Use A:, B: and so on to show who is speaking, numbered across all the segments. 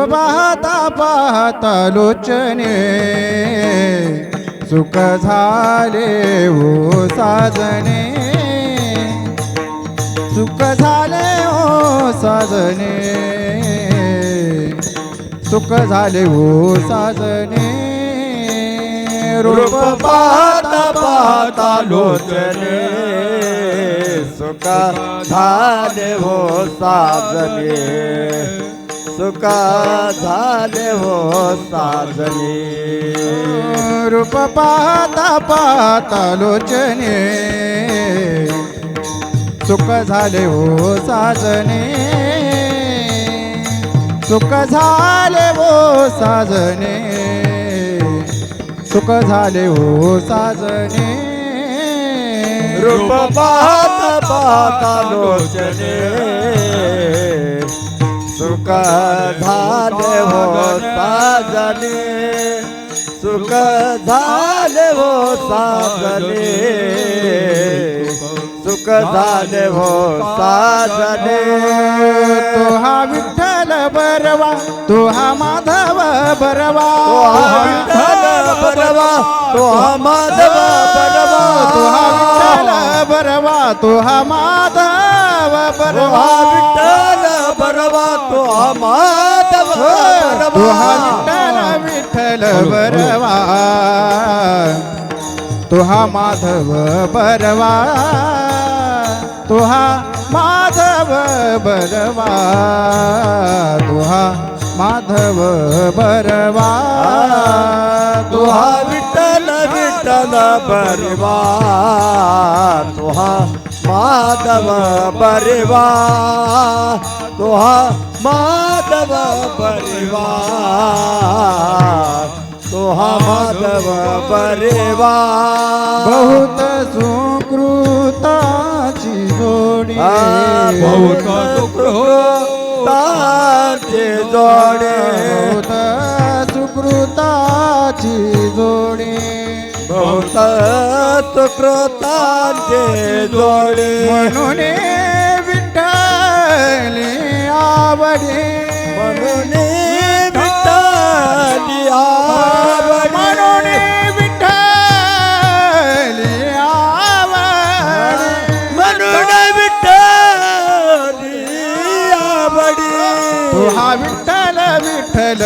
A: पाहता पाहता लोचने. सुख झाले हो साजने सुख झाले हो साजने सुख झाले हो साजने
B: रूप पाहता पाहता लोचने. सुका झाले हो साजने सुका झाले हो साजने.
A: रूप पाहता पाहता लोचने. सुख झाले हो साजने. सुख झाले हो साजने. सुख झाले हो साजने.
B: रूप पाहता पाहता लोचने. સુખ ધાર હો સાજને સુખ ધાર હો સાજને સુખ ધાર હો
A: સાજને તો હા बरवा तो हा माधव बरवा
B: हा बरवा तो हा माधव बरवा
A: तो हा विठ्ठल बरवा तो हा माधव बरवा
B: हा विठ्ठल बरवा तो हा माधव
A: तो हा विठ्ठल विठ्ठल बरवा तो हा माधव बरवा तो हा माधव बरवा तो हा माधव बरवा
B: तो हा विठ्ठल विठ्ठल बरवा तो हा माधव बरवा तो हा माधव बरवा तो हा माधव बरवा।
A: बहुत सुकृताची जोडी
B: बहुत सुकृताचे जोडे.
A: बहुत सुकृताची जोडी.
B: बहुत सुकृताचे जोडे.
A: म्हणून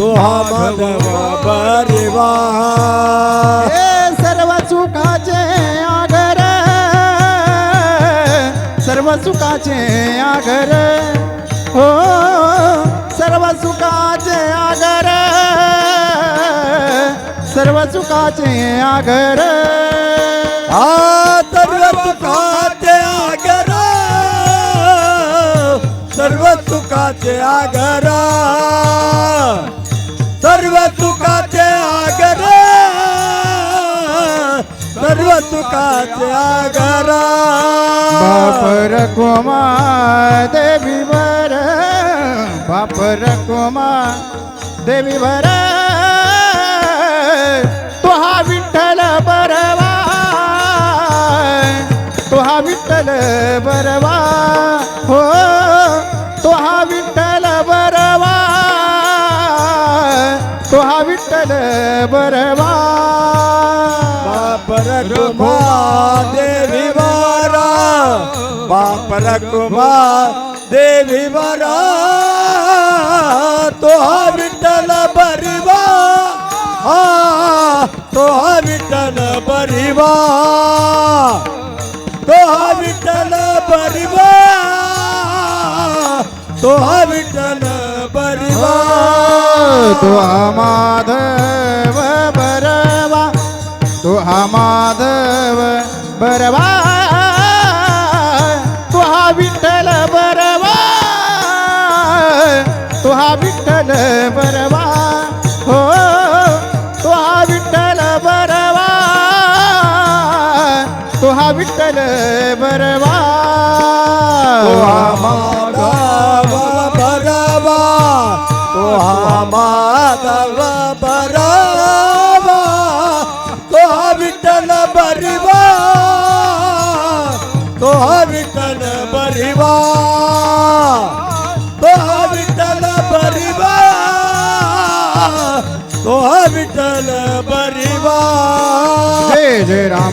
B: तो हा माधव बरवा
A: हे सर्व सुखाचे आगर सर्व सुखाचे आगर हो सर्व सुखाचे आगर सर्व सुखाचे आगर
B: आ सर्व सुखाचे आगर सर्व सुखाचे आगर सर्व तुकाचे आगरा। सर्व तुकाचे आगरा।
A: बापर कोमा देवी वर बापर कोमा देवी वर तो विठ्ठल बरवा।
B: बापर कुमा देवी वारा। बापर कुमा देवी वारा। तो हा विठ्ठल बरिवा। हा तो विठ्ठल बरिवा। तो विठ्ठल बरिवा। तू आमाधव बरवा
A: तू आमाधव बरवा तू हा विठ्ठल बरवा तू हा विठ्ठल बरवा हो तू हा विठ्ठल बरवा
B: तू हा विठ्ठल बरवा. माधव बरवा तो विठ्ठल बरवा तो विठ्ठल बरवा तो विठ्ठल बरवा तो विठ्ठल बरवा।
A: जय जय राम।